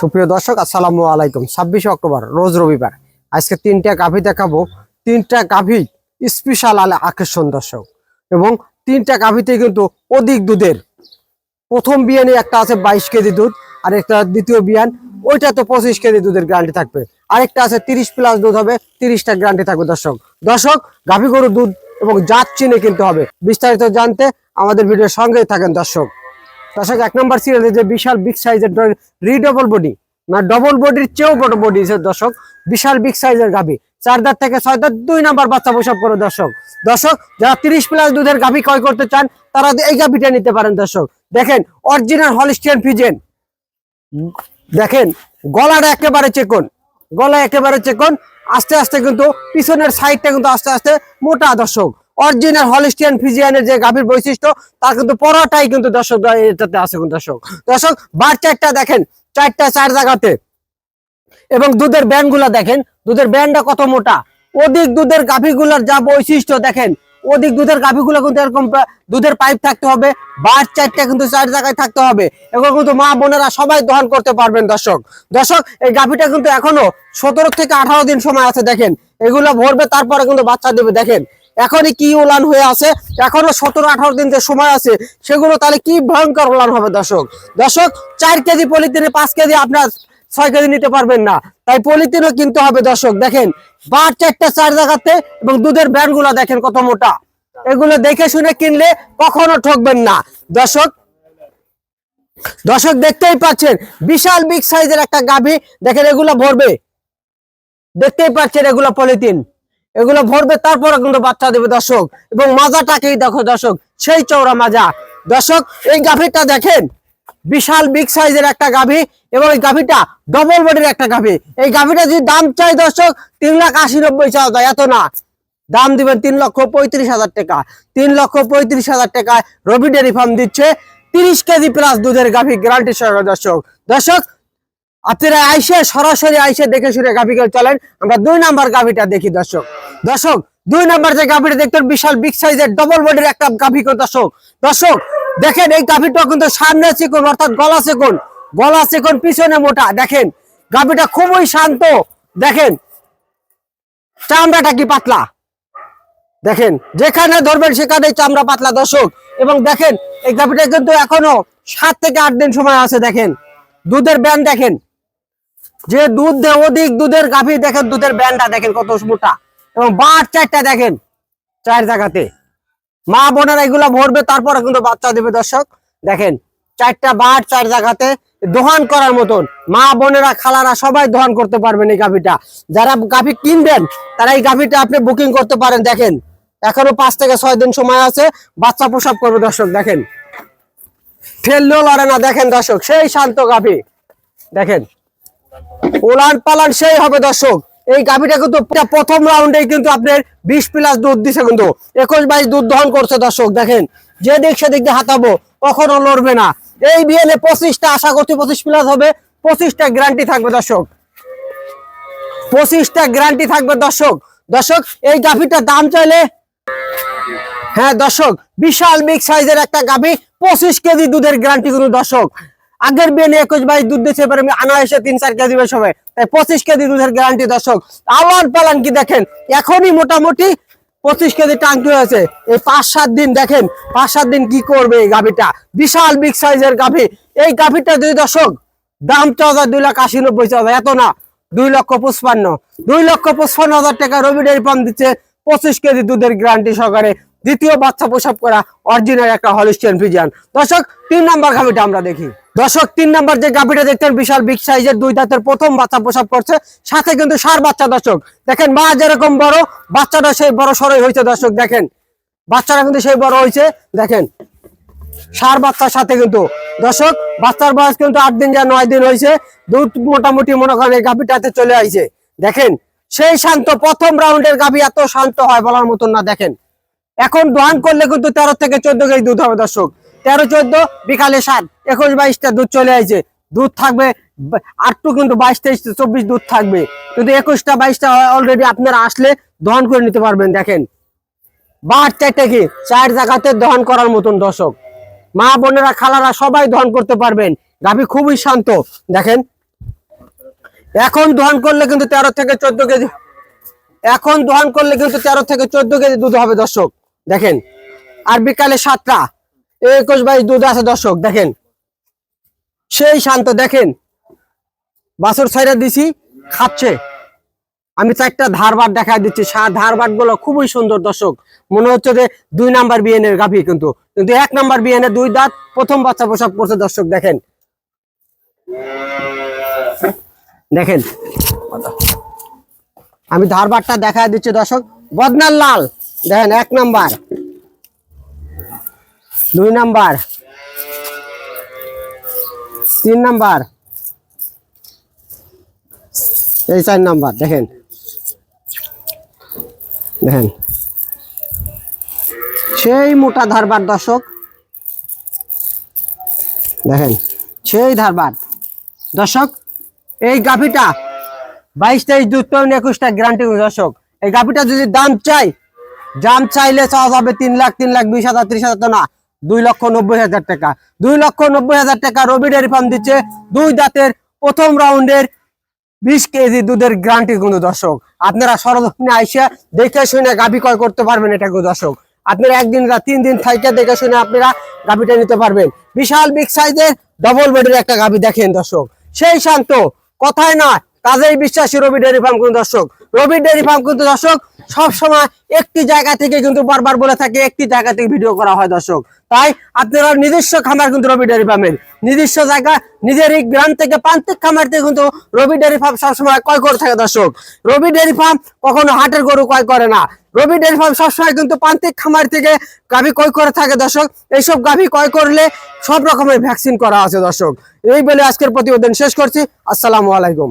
সুপ্রিয় দর্শক, আসসালামু আলাইকুম। ছাব্বিশে অক্টোবর, রোজ রবিবার। আজকে তিনটা গাভী দেখাবো। তিনটা গাভী স্পেশাল আলে আকর্ষণ দর্শক। এবং তিনটা গাভীতে কিন্তু অধিক দুধের। প্রথম বিয়ানে একটা আছে বাইশ কেজি দুধ, আর একটা দ্বিতীয় বিয়ান, ওইটা তো পঁচিশ কেজি দুধের গ্যারান্টি থাকবে। আরেকটা আছে তিরিশ প্লাস দুধ হবে, তিরিশটা গ্যারান্টি থাকবে দর্শক। দর্শক, গাভী গরুর দুধ এবং জাত চিনে কিনতে হবে। বিস্তারিত জানতে আমাদের ভিডিওর সঙ্গেই থাকেন দর্শক। দর্শক এক নম্বর সিরিয়ালে যে বিশাল বিগ সাইজের রিডবল বডি না ডবল বডির চেয়েও বড় বডি দর্শক। বিশাল বিগ সাইজের গাভী। চার দাঁত থেকে ছয় দাঁত, দুই নাম্বার বাচ্চা প্রসব করে দর্শক। দর্শক, যারা তিরিশ প্লাস দুধের গাভী ক্রয় করতে চান, তারা এই গাভীটা নিতে পারেন দর্শক। দেখেন অরিজিনাল হলিস্টিয়ান ফিজেন দেখেন, গলাটা একেবারে চেকন। গলা একেবারে চেকন। আস্তে আস্তে কিন্তু পিছনের সাইডটা কিন্তু আস্তে আস্তে মোটা দর্শক। অরিজিনাল হলিস্টিয়ান ফিজিয়ানের যে গাভীর বৈশিষ্ট্য, তার কিন্তু পরাটাই কিন্তু দর্শক এটাতে আছে কিন্তু দর্শক। দর্শক, বার চারটা দেখেন, চারটা চার জায়গাতে। এবং দুধের ব্যান্ড দেখেন, দুধের ব্যান্ডটা কত মোটা। অধিক দুধের গাভীগুলোর যা বৈশিষ্ট্য দেখেন, অধিক দুধের গাভীগুলো কিন্তু এরকম দুধের পাইপ থাকতে হবে, বার চারটা কিন্তু চার জায়গায় থাকতে হবে। এগুলো কিন্তু মা বোনেরা সবাই দহন করতে পারবেন দর্শক। দর্শক, এই গাভীটা কিন্তু এখনও সতেরো থেকে আঠারো দিন সময় আছে, দেখেন। এগুলো ভরবে, তারপরে কিন্তু বাচ্চা দেবে, দেখেন। এখনই কি উলান হয়ে আছে? এখনও সতেরো, আঠারো দিন যে সময় আছে, সেগুলো তাহলে কি ভয়ঙ্কর উলান হবে দর্শক? দর্শক, চার কেজি পলিথিনে পাঁচ কেজি আপনার ছয় কেজি নিতে পারবেন না। তাই পলিথিনও কিনতে হবে দর্শক। দেখেন, বার চারটা চার জায়গাতে এবং দুধের ব্যান্ডগুলা দেখেন কত মোটা। এগুলো দেখে শুনে কিনলে কখনো ঠকবেন না। দর্শক দর্শক দেখতেই পাচ্ছেন, বিশাল বিগ সাইজের একটা গাভী। দেখেন, এগুলো ভরবে। দেখতেই পাচ্ছেন, এগুলো পলিথিন। এগুলো ভরবে, তারপরে কিন্তু বাচ্চা দেবে দর্শক। এবং মাজাটাকেই দেখো দর্শক, সেই চৌড়া মাজা। দর্শক, এই গাভীটা দেখেন, বিশাল বিগ সাইজের একটা গাভী এবং এই গাভীটা ডবল বডির একটা গাভী। এই গাভীটা যদি দাম চাই দর্শক, তিন লাখ আশি নব্বই চাওয়া এত না। দাম দিবেন তিন লক্ষ পঁয়ত্রিশ হাজার টাকা। তিন লক্ষ পঁয়ত্রিশ হাজার টাকায় রবি ডেয়ারি ফার্ম দিচ্ছে, তিরিশ কেজি প্লাস দুধের গাভী গ্যারান্টি সহ দর্শক। দর্শক আপনারা আইসে সরাসরি আইসে দেখে শুনে গাভীকে চলেন। আমরা দুই নাম্বার গাভীটা দেখি, দর্শক। দর্শক, দুই নাম্বার যে গাভীটা দেখতেন বিশাল বিগ সাইজের ডবল বডির একটা গাভী দর্শক। দর্শক, দেখেন এই গাভীটা কিন্তু সামনে চিকন, অর্থাৎ গলা চিকন। গলা চিকন, পিছনে মোটা। দেখেন গাভীটা খুবই শান্ত। দেখেন, চামড়াটা কি পাতলা? দেখেন, যেখানে ধরবেন সেখানে চামড়া পাতলা, দর্শক। এবং দেখেন, এই গাভীটা কিন্তু এখনও সাত থেকে আট দিন সময় আছে, দেখেন। দুধের ব্যান্ড দেখেন। যে দুধ দেয় অধিক দুধের গাভী দেখেন, দুধের ব্যান্ডটা দেখেন কত মোটা। এবং বার চারটা দেখেন, চার জায়গাতে। মা বোনেরা এগুলা ভরবে, তারপরে কিন্তু বাচ্চা দেবে দর্শক। দেখেন, চারটা বার চার জায়গাতে দোহান করার মতন। মা বোনেরা, খালারা সবাই দোহান করতে পারবেন এই গাভীটা। যারা গাভী কিনবেন, তারা এই গাভীটা আপনি বুকিং করতে পারেন, দেখেন। এখনও পাঁচ থেকে ছয় দিন সময় আছে, বাচ্চা প্রসব করবে দর্শক, দেখেন। ঠেললেও লড়ে না, দেখেন দর্শক, সেই শান্ত গাভী। দেখেন ওলান পালান সেই হবে দর্শক। এই গাভীটা কিন্তু প্রথম রাউন্ডে কিন্তু আপনার বিশ প্লাস দুধ দিছে কিন্তু। একুশ বাইশ দুধ দহন করছে দর্শক, দেখেন। যে সেদিক দিয়ে হাতাবো কখনো লড়বে না। এই বিয়েলে পঁচিশটা, আশা করছি পঁচিশ প্লাস হবে। পঁচিশটা গ্যারান্টি থাকবে দর্শক। পঁচিশটা গ্যারান্টি থাকবে দর্শক। দর্শক, এই গাভীটার দাম চাইলে হ্যাঁ দর্শক, বিশাল বিগ সাইজের একটা গাভী, পঁচিশ কেজি দুধের গ্যারান্টি কিন্তু দর্শক। আগের বিয়ে নিয়ে একুশ বাইশ দুধ দিচ্ছে এবার আমি আনা এসে তিন, চার কেজি বেশ হবে। তাই পঁচিশ কেজি দুধের গ্যারান্টি দর্শক আলান পালান কি দেখেন? এখনই মোটামুটি পঁচিশ কেজি টাঙ্কি হয়েছে। এই পাঁচ, সাত দিন দেখেন, পাঁচ, সাত দিন কি করবে এই গাভীটা? বিশাল বিগ সাইজের গাভী। এই গাভীটা দুই দশক দাম চাওয়া যায় দুই লাখ আশি, নব্বই যায়, এত না। দুই লক্ষ পঁচপান্ন। দুই লক্ষ পঁচপান্ন হাজার টাকা রবি ডেয়ারি ফার্ম দিচ্ছে পঁচিশ কেজি দুধের গ্যারান্টি সহকারে। দ্বিতীয় বাচ্চা প্রসব করা অরিজিনাল একটা হলিস্টিয়ান ফিজিয়ান দর্শক, তিন নাম্বার গাভিটা আমরা দেখি। দর্শক, তিন নাম্বার যে গাভিটা দেখতেন বিশাল বিগ সাইজের দুই দাঁতের প্রথম বাচ্চা প্রসব করছে, সাথে কিন্তু সার বাচ্চা, দর্শক। দেখেন, মা যেরকম বড়, বাচ্চাটা সেই বড় সরই হয়েছে, দর্শক, দেখেন। বাচ্চাটা কিন্তু সেই বড় হয়েছে, দেখেন। সার বাচ্চার সাথে কিন্তু। দর্শক, বাচ্চার বয়স কিন্তু আট দিন যা নয় দিন হয়েছে, দুধ মোটামুটি মনে করেন এই গাভিটাতে চলে আইছে। দেখেন, সেই শান্ত প্রথম রাউন্ডের গাভি এত শান্ত হয় বলার মতন না, দেখেন। এখন দোয়ান করলে কিন্তু তেরো থেকে চোদ্দ কেজি দুধ হবে দর্শক। তেরো, চোদ্দ, বিকালে সাত একুশ বাইশটা দুধ চলে আইছে দুধ থাকবে আটটু কিন্তু বাইশ, তেইশ, চব্বিশ দুধ থাকবে। কিন্তু একুশটা বাইশটা অলরেডি আপনারা আসলে দহন করে নিতে পারবেন, দেখেন। বার চারটে কি? চার জায়গাতে দহন করার মতন দর্শক। মা বোনেরা, খালারা সবাই দহন করতে পারবেন। গাভী খুবই শান্ত, দেখেন। এখন দহন করলে কিন্তু তেরো থেকে চোদ্দ কেজি এখন দহন করলে কিন্তু তেরো থেকে চোদ্দ কেজি দুধ হবে দর্শক। দেখেন আর বিকালে সাতটা, একুশ বাইশ দুধ আছে দর্শক, দেখেন। সেই শান্ত, দেখেন, বাছর ছাইরা দিছি, খাচ্ছে। আমি চারটা ধারবাট দেখা দিচ্ছি ধারবাটগুলো খুবই সুন্দর দর্শক। মনে হচ্ছে যে দুই নাম্বার বিএনের গাভী কিন্তু কিন্তু এক নাম্বার বিএনের দুই দাঁত, প্রথম বাচ্চা প্রসব করছে দর্শক, দেখেন। দেখেন। আমি ধারবাটটা দেখা দিচ্ছি দর্শক, বদনার লাল। দেখেন, এক নাম্বার। দুই নাম্বার। তিন নাম্বার। এই চার নাম্বার, দেখেন। দেখেন। সেই মোটা ধারবার দর্শক। দেখেন, সেই ধারবার দর্শক, এই গাভিটা বাইশ তেইশ পাবেন একুশটা গ্যারান্টি দর্শক, এই গাভিটা যদি দাম চাই দাম চাইলে চাওয়া যাবে তিন লাখ তিন লাখ, বিশ হাজার, ত্রিশ হাজার তো না। দুই লক্ষ নব্বই হাজার টাকা। দুই লক্ষ নব্বই হাজার টাকা রবি ডেয়ারি ফার্ম দিচ্ছে। দুই দাঁতের প্রথম রাউন্ডের বিশ কেজি দুধের গ্যারান্টি কিন্তু দর্শক। আপনারা সরজমিনে আইসা দেখে শুনে গাভি ক্রয় করতে পারবেন এটা কিন্তু দর্শক। আপনারা একদিন তিন দিন থাইকে দেখে শুনে আপনারা গাভিটা নিতে পারবেন। বিশাল বিগ সাইজের ডবল বেডের একটা গাভি দেখেন দর্শক। সেই শান্ত, কথায় না কাজেই বিশ্বাসী রবি ডেয়ারি ফার্ম কিন্তু দর্শক। রবি ডেয়ারি ফার্ম কিন্তু দর্শক সব সময় একটি জায়গা থেকে কিন্তু বারবার বলে থাকে, একটি জায়গা থেকে ভিডিও করা হয় দর্শক। তাই আপনারা নিজস্ব খামার কিন্তু রবি ডেয়ারি ফার্মের। নিজস্ব জায়গা, নিজের এই গ্রাম থেকে প্রান্তিক খামার থেকে কিন্তু রবি ডেয়ারি ফার্ম সবসময় ক্রয় করে থাকে দর্শক। রবি ডেয়ারি ফার্ম কখনো হাটের গরু ক্রয় করে না। রবি ডেয়ারি ফার্ম সবসময় কিন্তু প্রান্তিক খামার থেকে গাভী ক্রয় করে থাকে দর্শক। এইসব গাভী ক্রয় করলে সব রকমের ভ্যাকসিন করা আছে দর্শক। এই বলে আজকের প্রতিবেদন শেষ করছি। আসসালামু আলাইকুম।